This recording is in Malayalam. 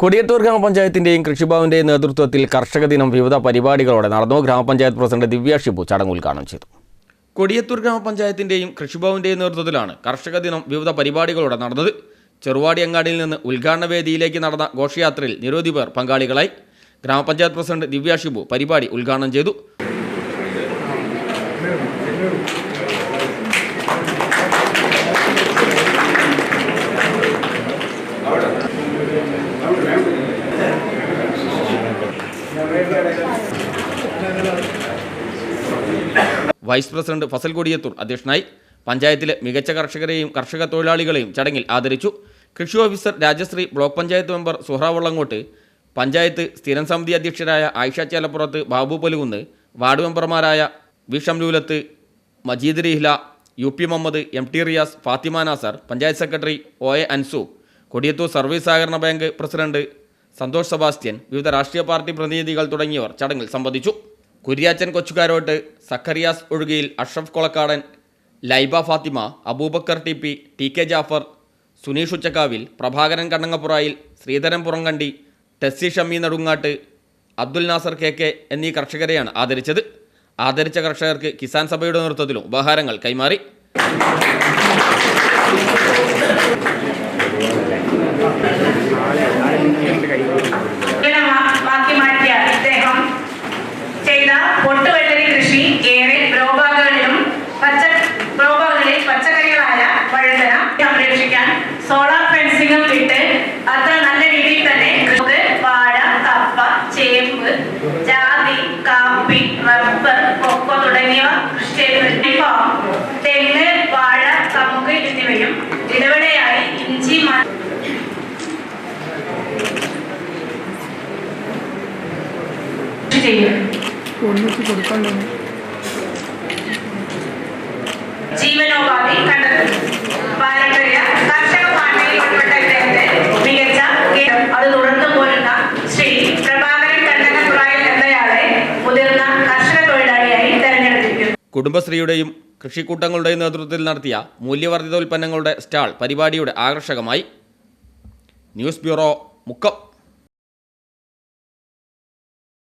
കൊടിയത്തൂർ ഗ്രാമപഞ്ചായത്തിന്റെയും കൃഷിഭവന്റെയും നേതൃത്വത്തിൽ കർഷക ദിനം വിവിധ പരിപാടികളോടെ നടന്നു. ഗ്രാമപഞ്ചായത്ത് പ്രസിഡന്റ് ദിവ്യ ഷിബു ചടങ്ങ് ഉദ്ഘാടനം ചെയ്തു. കൊടിയത്തൂർ ഗ്രാമപഞ്ചായത്തിന്റെയും കൃഷിഭവന്റെയും നേതൃത്വത്തിലാണ് കർഷക ദിനം വിവിധ പരിപാടികളോടെ നടന്നത്. ചെറുവാടി അങ്ങാടിയിൽ നിന്ന് ഉദ്ഘാടന വേദിയിലേക്ക് നടന്ന ഘോഷയാത്രയിൽ നിരവധി പേർ പങ്കാളികളായി. ഗ്രാമപഞ്ചായത്ത് പ്രസിഡന്റ് ദിവ്യാഷിബു പരിപാടി ഉദ്ഘാടനം ചെയ്തു. വൈസ് പ്രസിഡന്റ് ഫസൽ കൊടിയത്തൂർ അധ്യക്ഷനായി പഞ്ചായത്തിലെ മികച്ച കർഷകരെയും കർഷക തൊഴിലാളികളെയും ചടങ്ങിൽ ആദരിച്ചു. കൃഷി officer Rajasree block panchayat member Suhra Vallangott panchayat സ്ഥിരം സമിതി അധ്യക്ഷരായ ആയിഷ ചേലപ്പുറത്ത് ബാബു പൊലുകുന്ന് വാർഡ് മെമ്പർമാരായ V Shamlulath Majeed Rihla U P Muhammad M T Riyas Fathima Nasar panchayat secretary O A Ansu Kodiyathur service സഹകരണ ബാങ്ക് പ്രസിഡന്റ് സന്തോഷ് സെബാസ്റ്റ്യൻ വിവിധ രാഷ്ട്രീയ പാർട്ടി പ്രതിനിധികൾ തുടങ്ങിയവർ ചടങ്ങിൽ സംബന്ധിച്ചു. Kuriachan Kochukarott Sakhariyas Ozhukiyil Ashraf Kolakkadan Laiba Fathima Aboobacker T P T K Jafar Suneesh Uchakkavil Prabhakaran Kannangappurayil Sreedharan Purankandi Tessy Shammi Nadungatt Abdul Nasar K K എന്നീ കർഷകരെയാണ് ആദരിച്ചത്. ആദരിച്ച കർഷകർക്ക് കിസാൻ സഭയുടെ നേതൃത്വത്തിലും ഉപഹാരങ്ങൾ കൈമാറി മാക്കി മാറ്റിയ ഇദ്ദേഹം ചെയ്ത പൊട്ടുവെള്ളരി കൃഷി ഏറെ ഗ്രോബാഗുകളിലും പച്ച ഗ്രോബാഗുകളിൽ പച്ചക്കറികളായ വഴുതന സംരക്ഷിക്കാൻ സോളാർ ഫെൻസിംഗും ഇട്ട് അത്ര നല്ല രീതിയിൽ തന്നെ നമുക്ക് വാഴ കപ്പ ചേമ്പ് ജാതി കാപ്പി റബ്ബർ കൊക്കോ തുടങ്ങിയവ കൃഷി ചെയ്ത് തെങ്ങ് വാഴ കമുക് എന്നിവയും ഇടവിടെയായി ഇഞ്ചി ചെയ്യും. ഒന്നിച്ച് കൊടുക്കണ്ടോ? ജീവനോപാധി കണ്ടെത്തും പാരമ്പര്യ കർഷക പാർട്ടിയിൽ ഉൾപ്പെട്ട ഇദ്ദേഹത്തെ മികച്ച ഗീതം അത് തുടർന്നു പോരുന്ന ശ്രീ പ്രഭാകരൻ കണ്ണനപ്പുറായിൽ എന്നയാളെ മുതിർന്ന കർഷക തൊഴിലാളിയായി തെരഞ്ഞെടുത്തിരിക്കുന്നു. കുടുംബശ്രീയുടെയും കൃഷിക്കൂട്ടങ്ങളുടെയും നേതൃത്വത്തിൽ നടത്തിയ മൂല്യവർദ്ധിത ഉൽപ്പന്നങ്ങളുടെ സ്റ്റാൾ പരിപാടിയുടെ ആകർഷകമായി. News bureau Mukkam.